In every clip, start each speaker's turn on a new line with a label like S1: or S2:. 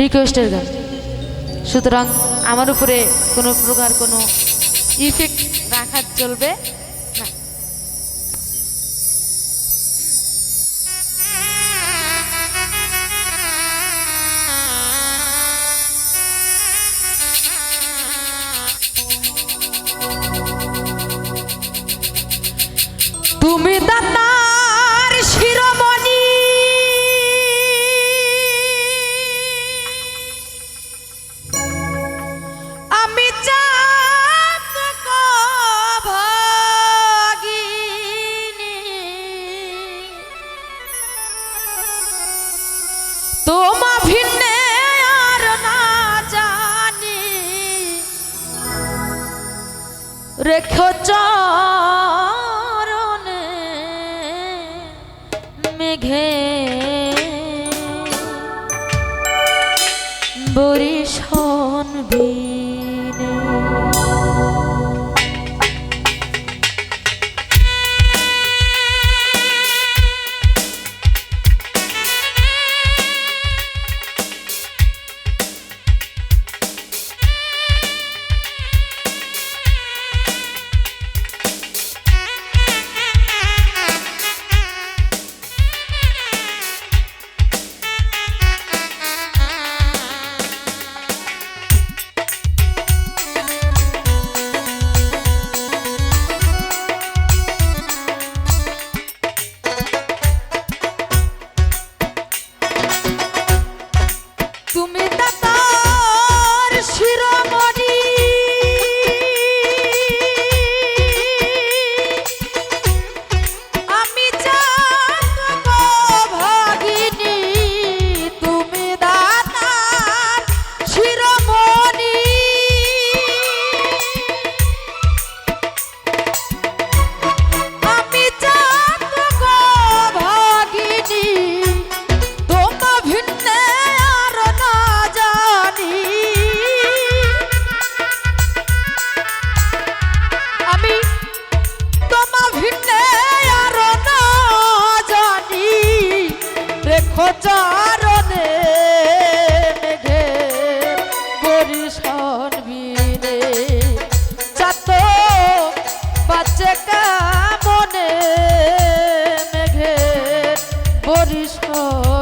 S1: রিকোয়েস্টের গান। সুতরাং আমার উপরে কোনো প্রকার কোনো ইফেক্ট রাখা চলবে রেখ চরণে মেঘে। বরিশন বিনে খোচারণে মেঘে গরিষণ ভিড়ে চাত বাচ্চে কামনে মেঘে বরিষণ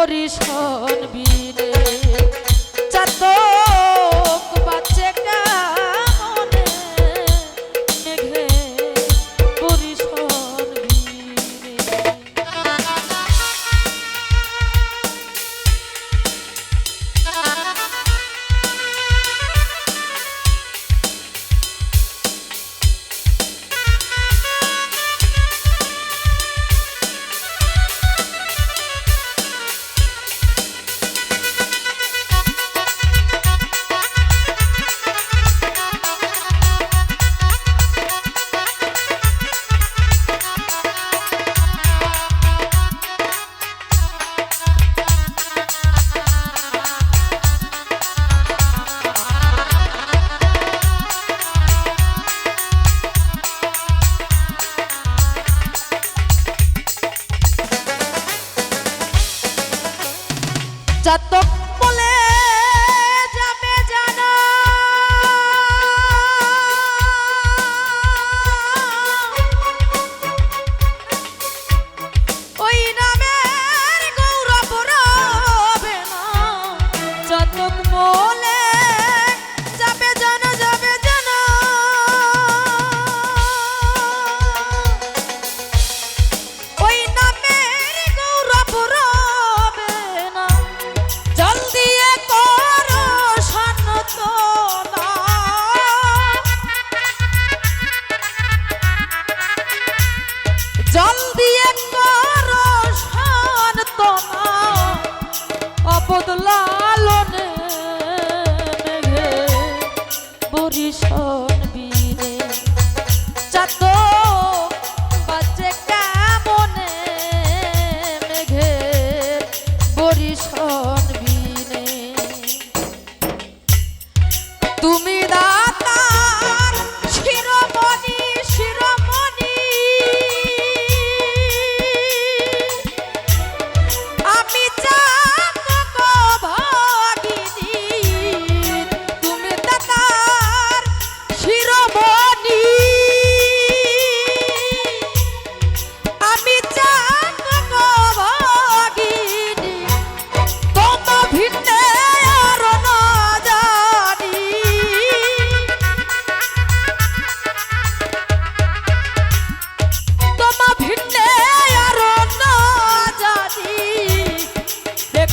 S1: Horizon B. যত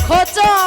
S1: 合作。